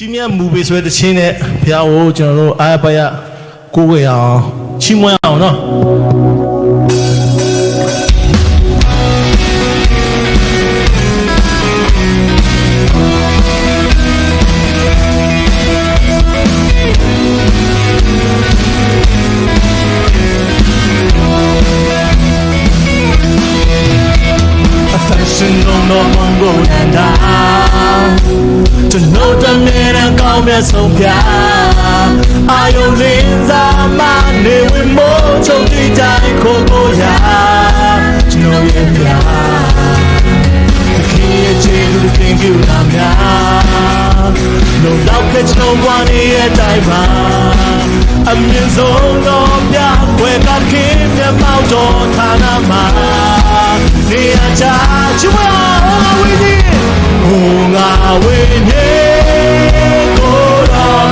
ကြီးမြတ်မူပေဆွဲတခြင်းနဲ့ဘုရားကိုကျွန်တော်တို့အားပယကိုးကွယ်အောင်ချီးမွမ်းအောင်နော် သက်ဆုံးဖြာအာယုံလင်းစားမနေဝင်မို့ချုပ်တိတိုင်းခိုးကိုရာကျွန်တော်ရဲ့ပြာသခင်ရဲ့ခြေလူတင်ပြူလာများလုံလောက်ခဲ့ကျွန်တော်ဘဝနေရဲ့တိုင်းပါအမြင့်ဆုံးသောပြဝဲကခင်မြတ်ပေါတော်ဌာနမှာနေရာချချွေးဝဝီဒီဟိုငါဝင်းရဲ့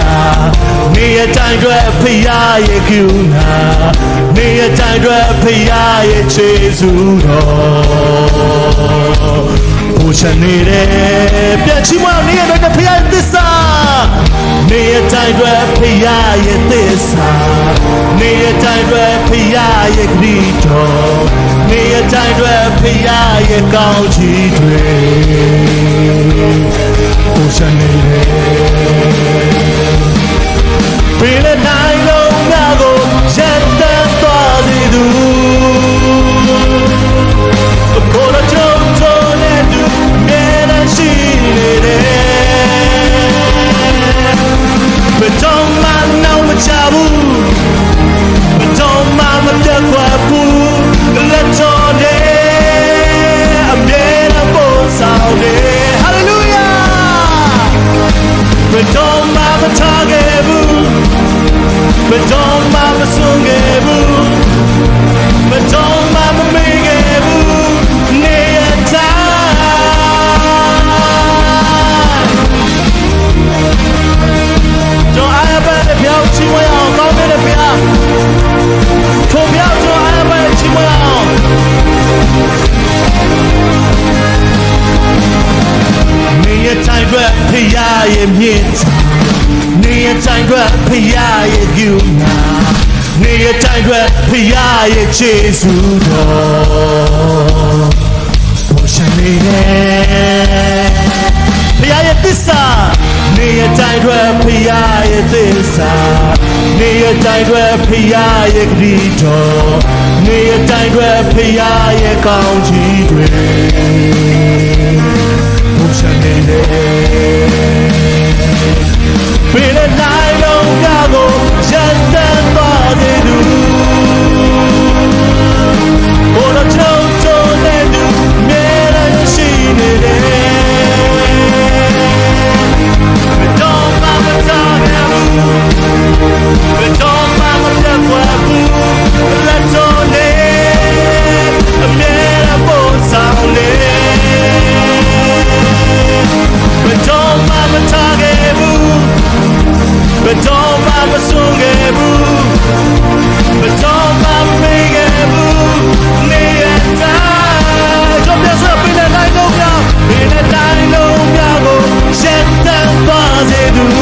နာနေရတိုင်းအတွက်ဖရာရဲ့ကူနာနေရတိုင်းအတွက်ဖရာရဲ့ခြေစူးတော်ပူချနေတဲ့ပြချီမနေရတဲ့ဖရာရဲ့သစ္စာနေရတိုင်းအတွက်ဖရာရဲ့သစ္စာနေရတိုင်းအတွက်ဖရာရဲ့ဂရီတော်နေရတိုင်းအတွက်ဖရာရဲ့ကောင်းချီးတွေပူချနေတယ် ပြေလနိုင်လုံးငါကိုရက်တမ်းသွားစေသူ The Color ဖရာရဲ့ view နာနေရတိုင်းအတွက်ဖရာရဲ့ခြေစူးတော်ပေါ်ရှင်နေတယ်ဖရာရဲ့သစ္စာနေရတိုင်းအတွက်ဖရာရဲ့သစ္စာနေရတိုင်းအတွက်ဖရာရဲ့ဂရီတော်နေရတိုင်းအတွက်ဖရာရဲ့ကောင်းချီးတွေပေါ်ရှင်နေတယ် Feel it now. do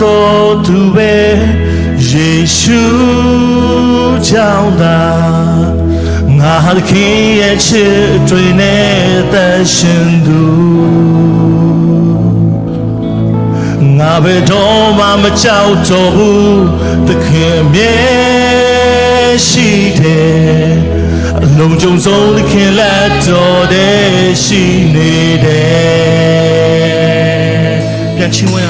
都只为一束朝露，我含情脉脉对你的深情，我被刀疤们骄傲的刻下，心中的浓妆总比起来都得逊一等。别亲我呀。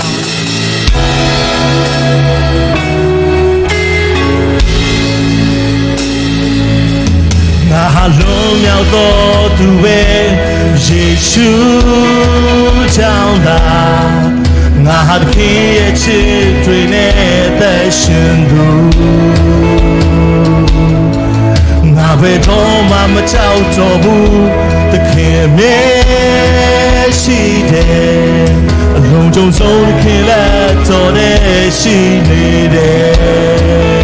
လက်တော်တဲ့ရှိနေတယ်ပြန်ချင်းဝင်အောင်ငါဟာလုံးမြောက်တော်သူပဲယေရှုကြောင့်သာငါဟာသခင်ရဲ့ချစ်တွေနဲ့သက်ရှင်သူငါဘယ်တော့မှမကြောက်တော့ဘူးသခင်မြဲရှိတယ်အလုံးစုံဆုံးသခင်လက်တော်နဲ့ရှိနေတယ်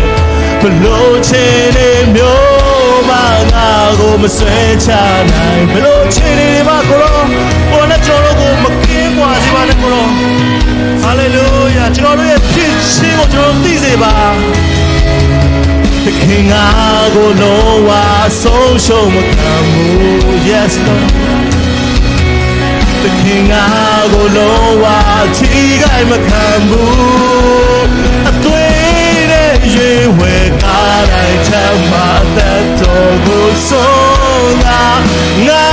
ဘလို့ချင်နေမျိုးမငါ ကိုမဆွဲချနိုင်ဘလို့ခြေတွေမှာကိုရောကိုရောနဲ့ကျွန်တော်တို့ကိုမကင်းကွာစေပါနဲ့ကိုရောဟာလေလုယာကျွန်တော်တို့ရဲ့ဖြစ်ရှင်ကိုကျွန်တော်သိစေပါသခင်ငါကိုလုံးဝဆုံးရှုံးမခံဘူး Yes Lord သခင်ငါကိုလုံးဝထိခိုက်မခံဘူး နဲ့ရေဝဲကားတိုင်းထမသက်တော်ကိုဆုံးငါငါ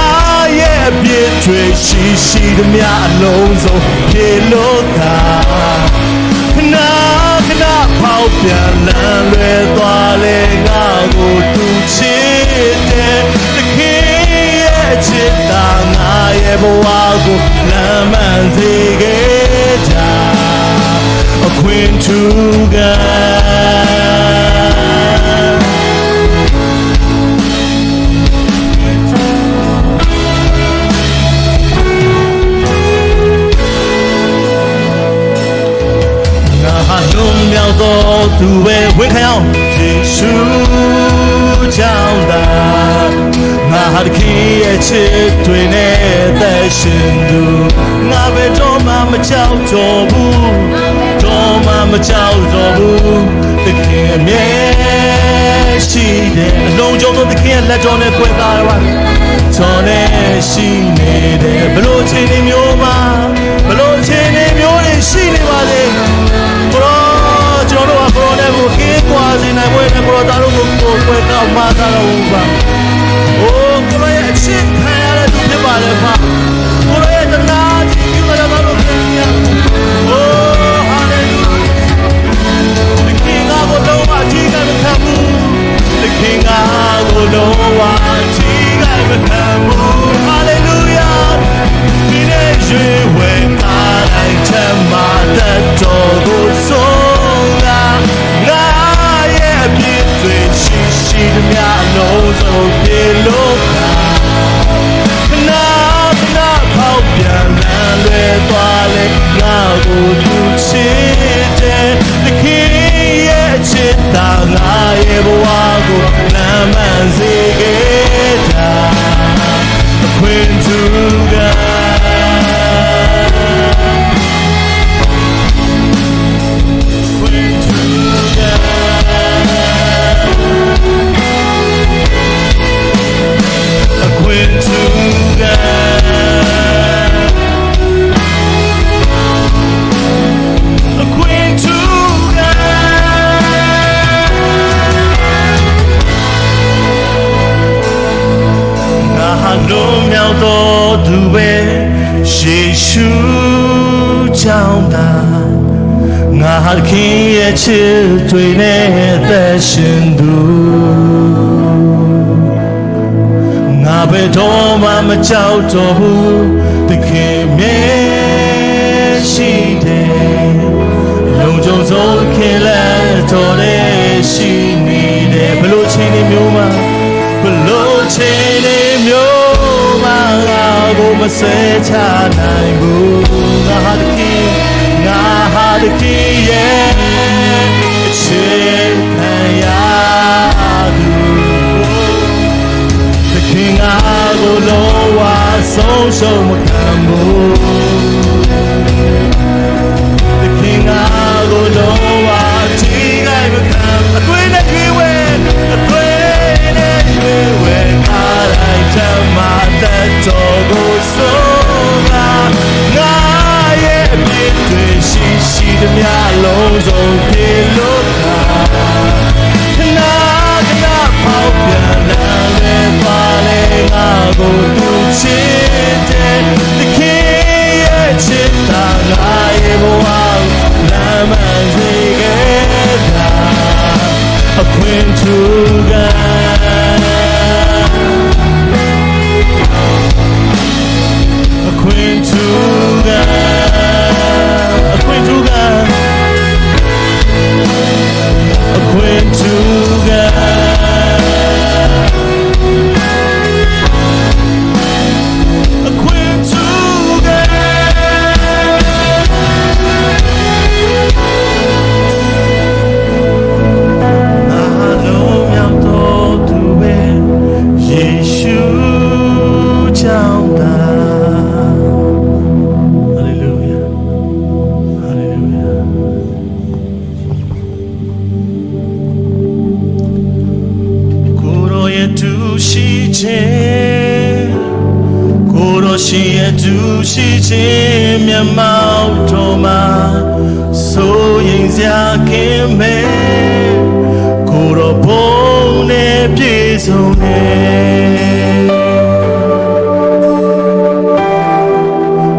ရဲ့အပြစ်တွေရှိရှိသမျှအလုံးစုံပြေလို့သာခဏခဏပေါက်ပြန်လန်းလွယ်သွားလေငါကိုတူချစ်တဲ့သခင်ရဲ့ချစ် ခင်ရဲ့ချစ်တွေနဲ့သက်ရှင်သူငါပဲတော့မှမကြောက်တော့ဘူးတော့မှမကြောက်တော့ဘူးတခင်အမြဲရှိတယ်အလုံးစုံသောတခင်ရဲ့လက်တော်နဲ့ခွဲသားရပါတော်နဲ့ရှိနေတယ်ဘလို့ချိန်နေမျိုးမှာဘလို့ချိန်နေမျိုးတွေရှိနေပါစေဘရောကျွန်တော်တို့ကဘရောနဲ့ကိုကင်းကွာစေနိုင်ပွဲနဲ့ဘရောသားတို့ကိုကိုယ်ွယ်ကောက်မှာသားတော်ပါအိုးကို ရရဲ့အချစ်ခံရတဲ့သူဖြစ်ပါလေပါကိုရရဲ့တနာကြီးပြုလာတာတို့ပြန်ရအိုးဟာလေလုယာ The King ကိုလုံးဝအထီးကမခံဘူး The King ကိုလုံးဝအထီးကမခံဘူး Hallelujah ဒီနေ့ရွေးဝဲအားတိုင်းချမ်းသာတဲ့တော်ကိုဆုံးလာငါရဲ့အပြစ်တွေရှိရှိသမျှအလုံးစုံ သွားလေငါကိုသူချစ်တဲ့သခင်ရဲ့ချစ်တာငါရဲ့ဘဝကိုလမ်းမှန်စေခဲ့တာအခွ ကြောက်တော့ဘူးတခင်မြဲရှိတယ်လုံခြုံဆုံးခင်လက်တော်ရဲ့ရှိနေတယ်ဘလို့ချင်းနေမျိုးမှာဘလို့ချင်းနေမျိုးမှာငါကိုမဆဲချနိုင်ဘူးငါဟာတခင်ငါဟာတခင်ရဲ့အချစ် ငါကိုလုံးဝဆုံးရှုံးမခံ မျက်မှောက်တော်မှာစိုးရင်စရာခင်မဲ့ကိုတော်ဘုံနဲ့ပြည့်စုံနေ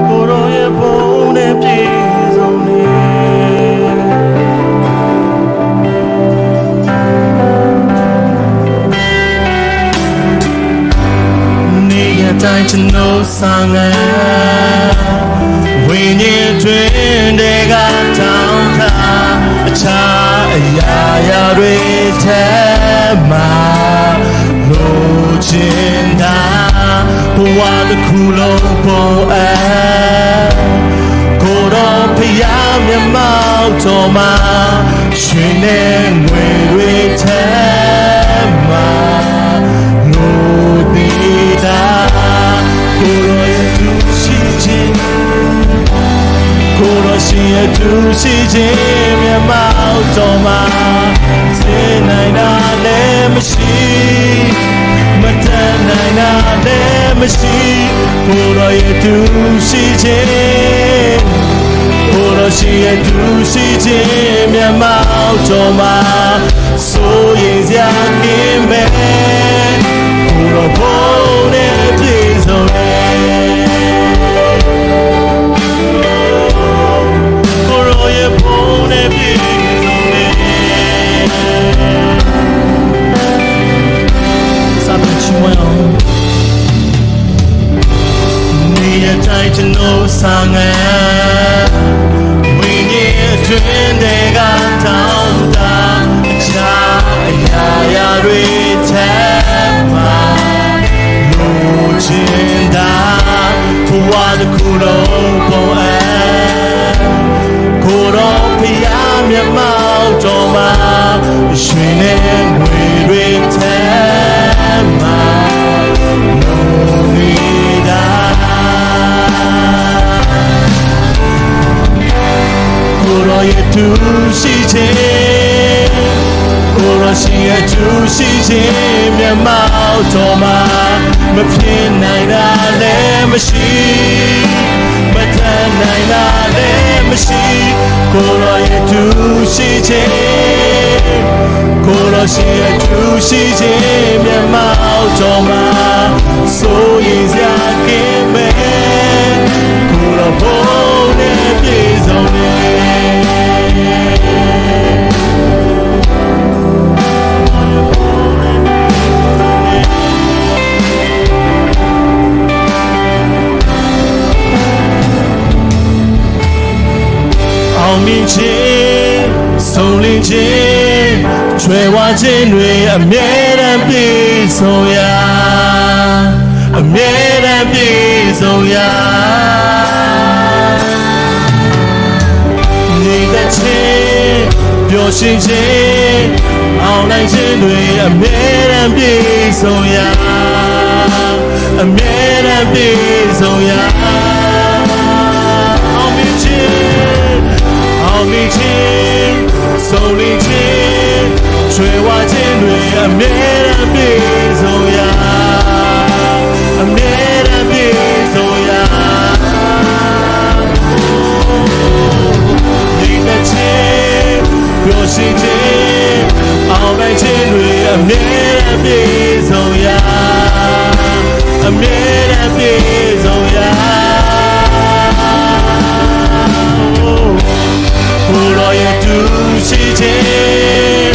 ကိုတော်ရဲ့ဘုံနဲ့ပြည့်စုံနေနေရတိုင်းကျွန်တော်ဆောင်ငယ်ဝိညာဉ် တွင်တွေကတောင်းတာအခြားအရာရာတွေထဲမှာလိုချင်တာဘဝတစ်ခုလုံးပေါ်အဲကိုယ်တော်ဖျားမြတ်မောက်တော်မှာရှင်နေငွေတွေထဲမှာလို့ဒီတာ ရောရှိရဲ့သူရှိခြင်းမြတ်မောက်တော်မှာစေနိုင်တာလည်းမရှိမတန်နိုင်တာလည်းမရှိကိုရောရဲ့သူရှိခြင်းကိုရောရှိရဲ့သူရှိခြင်းမြတ်မောက်တော်မှာဆိုရင်စရာကင်းမဲ့ကိုယ်တော် န်းနဲ့ပြည့်စုံတ ရွှင်ခြင်းအောင်နိုင်ခြင်းတွေအမြဲတမ်းပြည့်စုံရာအမြဲတမ်းပြည့်စုံရာအောင်မြင်ခြင်းအောင်မြင်ခြင်းဆုံးလင်းခြင်းချွေဝါခြင်းတွေအမြဲတမ်းပြည့် ခြင်းပျော်ရွှင်ခြင်းအောင်နိုင်ခြင်းတွေအမြဲတမ်းပြည့်စုံရာအမြဲတမ်းပြည့်စုံရာကိုယ်တော်ရဲ့သူရှိခြင်း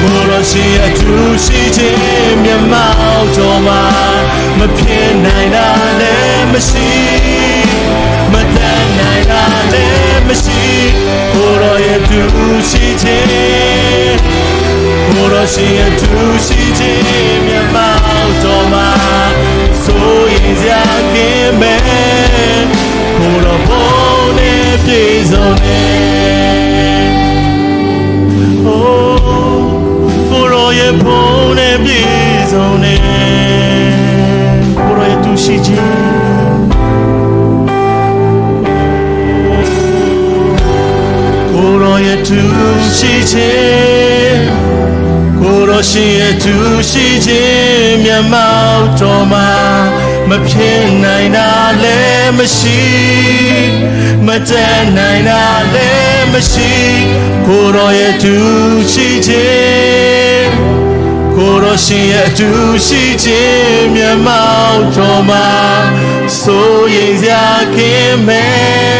ကိုယ်တော်ရှိရဲ့သူရှိခြင်းမြတ်မော ရှိခြင်းကိုယ်တော်ရှိရဲ့သူရှိခြင်းမြတ်မောက်တော်မှာဆိုရင်စရာကင်းမဲ့ကိုယ်တော်ဘုန်းနဲ့ပြည့်စုံနေ Oh, for all your ရရှိရဲ့သူရှိခြင်းမြမောက်တော်မှာမဖြစ်နိုင်တာလည်းမရှိမတန်နိုင်တာလည်းမရှိကိုရောရဲ့သူရှိခြင်းကိုရောရှင်ရဲ့သူရှိခြင်းမျက်မှောက်တော်မှာစိုးရိမ်စရာခင်မဲ့